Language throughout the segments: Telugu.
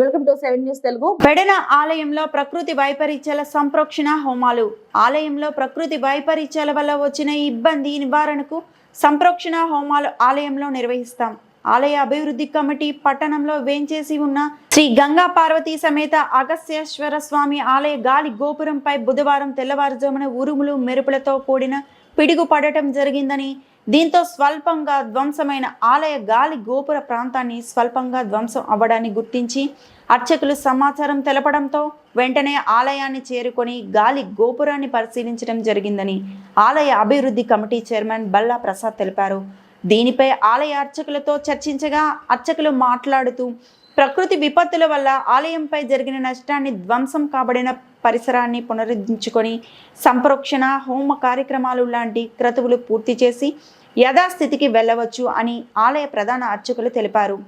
Welcome to seven news Telugu. Pedana ఆలయంలో ప్రకృతి వైపరీత్యాల సంప్రోక్షణ హోమాలు. ఆలయంలో ప్రకృతి వైపరీత్యాల వల్ల వచ్చిన ఇబ్బంది నివారణకు సంప్రోక్షణ హోమాలు ఆలయంలో నిర్వహిస్తాం. ఆలయ అభివృద్ధి కమిటీ పట్టణంలో వేంచేసి ఉన్న శ్రీ గంగా పార్వతీ సమేత అగస్యేశ్వర స్వామి ఆలయ గాలి గోపురంపై బుధవారం తెల్లవారుజామున ఉరుములు మెరుపులతో కూడిన పిడుగు పడటం జరిగిందని దీంతో స్వల్పంగా ధ్వంసమైన ఆలయ గాలి గోపుర ప్రాంతాన్ని స్వల్పంగా ధ్వంసం అవ్వడాన్ని గుర్తించి అర్చకులు సమాచారం తెలపడంతో వెంటనే ఆలయాన్ని చేరుకొని గాలి గోపురాన్ని పరిశీలించడం జరిగిందని ఆలయ అభివృద్ధి కమిటీ చైర్మన్ బల్లా ప్రసాద్ తెలిపారు. దీనిపై ఆలయ అర్చకులతో చర్చించగా అర్చకులు మాట్లాడుతూ ప్రకృతి విపత్తుల వల్ల ఆలయంపై జరిగిన నష్టాన్ని ధ్వంసం కాబడిన పరిసరాన్ని పునరుద్ధరించుకొని సంప్రోక్షణ హోమ కార్యక్రమాలు లాంటి క్రతువులు పూర్తి చేసి యథాస్థితికి వెళ్ళవచ్చు అని ఆలయ ప్రధాన అర్చకులు తెలిపారు.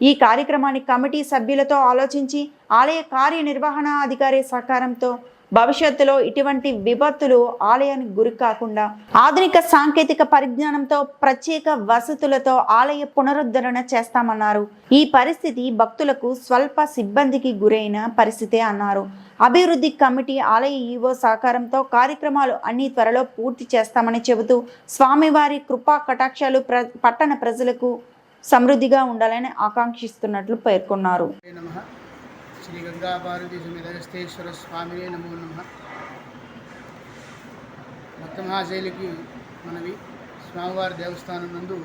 ఈ కార్యక్రమాన్ని కమిటీ సభ్యులతో ఆలోచించి ఆలయ కార్యనిర్వహణ అధికారి సహకారంతో భవిష్యత్తులో ఇటువంటి విపత్తులు ఆలయానికి గురి కాకుండా ఆధునిక సాంకేతిక పరిజ్ఞానంతో ప్రత్యేక వసతులతో ఆలయ పునరుద్ధరణ చేస్తామన్నారు. ఈ పరిస్థితి భక్తులకు స్వల్ప సిబ్బందికి గురైన పరిస్థితే అన్నారు. అభివృద్ధి కమిటీ ఆలయ ఈవో సహకారంతో కార్యక్రమాలు అన్ని త్వరలో పూర్తి చేస్తామని చెబుతూ స్వామివారి కృపా కటాక్షాలు ప్ర పట్టణ ప్రజలకు సమృద్ధిగా ఉండాలని ఆకాంక్షిస్తున్నట్లు పేర్కొన్నారు. శ్రీ గంగాపార్వతి సమేతేశ్వర స్వామినే నమో నమ. భక్త మహాశైలికి మనవి. స్వామివారి దేవస్థానం నందు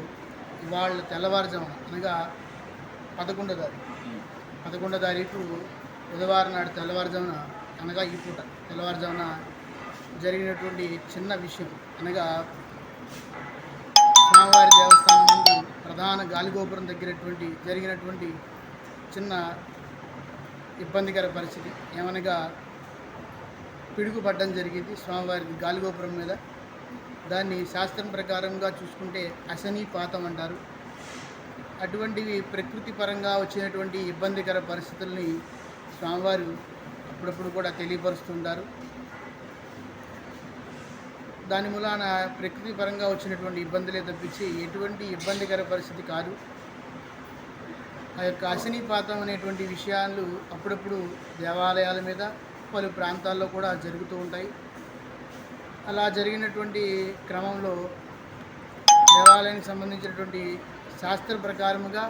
ఇవాళ తెల్లవారుజామున అనగా పదకొండో తారీఖు. పదకొండో తారీఖు బుధవారం నాడు తెల్లవారుజామున అనగా ఈ పూట తెల్లవారుజామున జరిగినటువంటి చిన్న విషయం అనగా స్వామివారి దేవస్థానం నందు ప్రధాన గాలిగోపురం దగ్గరటువంటి జరిగినటువంటి చిన్న ఇబ్బందికర పరిస్థితి. ఏమనగా పిడుగుపడడం జరిగింది. స్వామివారి గాలిగోపురం మీద. దాన్ని శాస్త్రం ప్రకారంగా చూసుకుంటే అశనీపాతం అంటారు. అటువంటివి ప్రకృతి పరంగా వచ్చినటువంటి ఇబ్బందికర పరిస్థితుల్ని స్వామివారు అప్పుడప్పుడు కూడా తెలియపరుస్తుంటారు దాని మూలాన ప్రకృతి పరంగా వచ్చినటువంటి ఇబ్బందులే తప్పించి ఎటువంటి ఇబ్బందికర పరిస్థితి కాదు. ఆ యొక్క అశనీపాతం అనేటువంటి విషయాలు అప్పుడప్పుడు దేవాలయాల మీద పలు ప్రాంతాల్లో కూడా జరుగుతూ ఉంటాయి. అలా జరిగినటువంటి క్రమంలో దేవాలయానికి సంబంధించినటువంటి శాస్త్ర ప్రకారముగా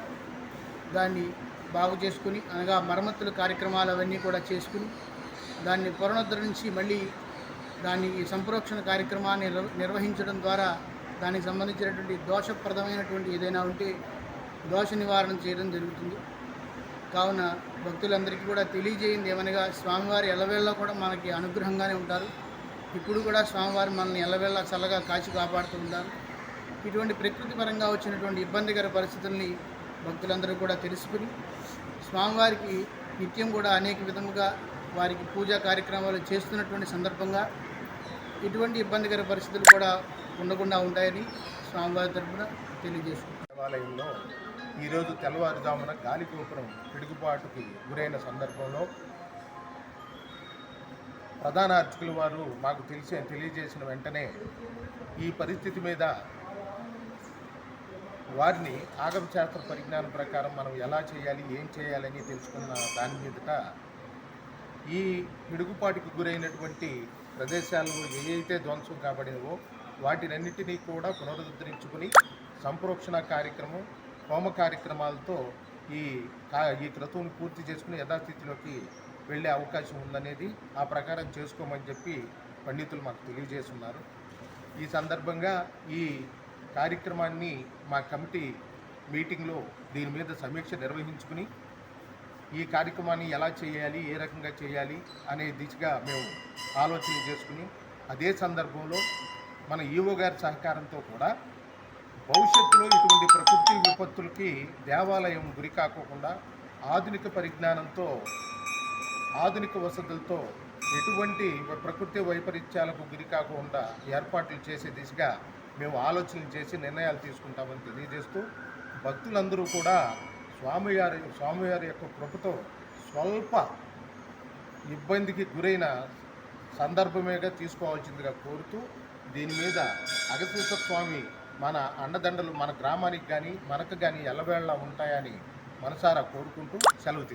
దాన్ని బాగు చేసుకుని అనగా మరమ్మతుల కార్యక్రమాలు అవన్నీ కూడా చేసుకుని దాన్ని పునరుద్ధరించి మళ్ళీ దాన్ని ఈ సంప్రోక్షణ కార్యక్రమాన్ని నిర్వ- నిర్వహించడం ద్వారా దానికి సంబంధించినటువంటి దోషప్రదమైనటువంటి ఏదైనా ఉంటే దోష నివారణ చేయడం జరుగుతుంది. కావున భక్తులందరికీ కూడా తెలియజేయింది ఏమనగా స్వామివారి ఎల్లవేళ్ళ కూడా మనకి అనుగ్రహంగానే ఉంటారు. ఇప్పుడు కూడా స్వామివారు మనల్ని ఎల్లవేళ్ళ చల్లగా కాచి కాపాడుతూ ఉంటారు. ఇటువంటి ప్రకృతి పరంగా వచ్చినటువంటి ఇబ్బందికర పరిస్థితుల్ని భక్తులందరూ కూడా తెలుసుకుని స్వామివారికి నిత్యం కూడా అనేక విధముగా వారికి పూజా కార్యక్రమాలు చేస్తున్నటువంటి సందర్భంగా ఇటువంటి ఇబ్బందికర పరిస్థితులు కూడా ఉండకుండా ఉంటాయని స్వామివారి తరఫున తెలియజేస్తున్నాం దేవాలయంలో ఈరోజు తెల్లవారుజామున గాలి గోపురం పిడుగుపాటుకి గురైన సందర్భంలో ప్రధాన అర్చకుల వారు మాకు తెలిసే తెలియజేసిన వెంటనే ఈ పరిస్థితి మీద వారిని ఆగమశాస్త్ర పరిజ్ఞానం ప్రకారం మనం ఎలా చేయాలి ఏం చేయాలని తెలుసుకున్న దాని మీదట ఈ పిడుగుపాటికి గురైనటువంటి ప్రదేశాల్లో ఏవైతే ధ్వంసం కాబడినవో వాటినన్నిటినీ కూడా పునరుద్ధరించుకుని సంప్రోక్షణ కార్యక్రమం హోమ కార్యక్రమాలతో ఈ ఈ క్రతువును పూర్తి చేసుకుని యథాస్థితిలోకి వెళ్ళే అవకాశం ఉందనేది ఆ ప్రకారం చేసుకోమని చెప్పి పండితులు మాకు తెలియజేస్తున్నారు. ఈ సందర్భంగా ఈ కార్యక్రమాన్ని మా కమిటీ మీటింగ్లో దీని మీద సమీక్ష నిర్వహించుకుని ఈ కార్యక్రమాన్ని ఎలా చేయాలి ఏ రకంగా చేయాలి అనే దిశగా మేము ఆలోచన చేసుకుని అదే సందర్భంలో మన ఈవో గారి సహకారంతో కూడా భవిష్యత్తులో ఇటువంటి ప్రకృతి విపత్తులకి దేవాలయం గురి కాకోకుండా ఆధునిక పరిజ్ఞానంతో ఆధునిక వసతులతో ఎటువంటి ప్రకృతి వైపరీత్యాలకు గురి కాకుండా ఏర్పాట్లు చేసే దిశగా మేము ఆలోచనలు చేసి నిర్ణయాలు తీసుకుంటామని తెలియజేస్తూ భక్తులందరూ కూడా స్వామివారి స్వామివారి యొక్క కృపతో స్వల్ప ఇబ్బందికి గురైన సందర్భమేగా తీసుకోవాల్సిందిగా కోరుతూ దీని మీద అగతీశ్వర స్వామి మన అండదండలు మన గ్రామానికి కానీ మనకు కానీ ఎల్లవేళ ఉంటాయని మనసారా కోరుకుంటూ సెలవు తీసుకుంటాం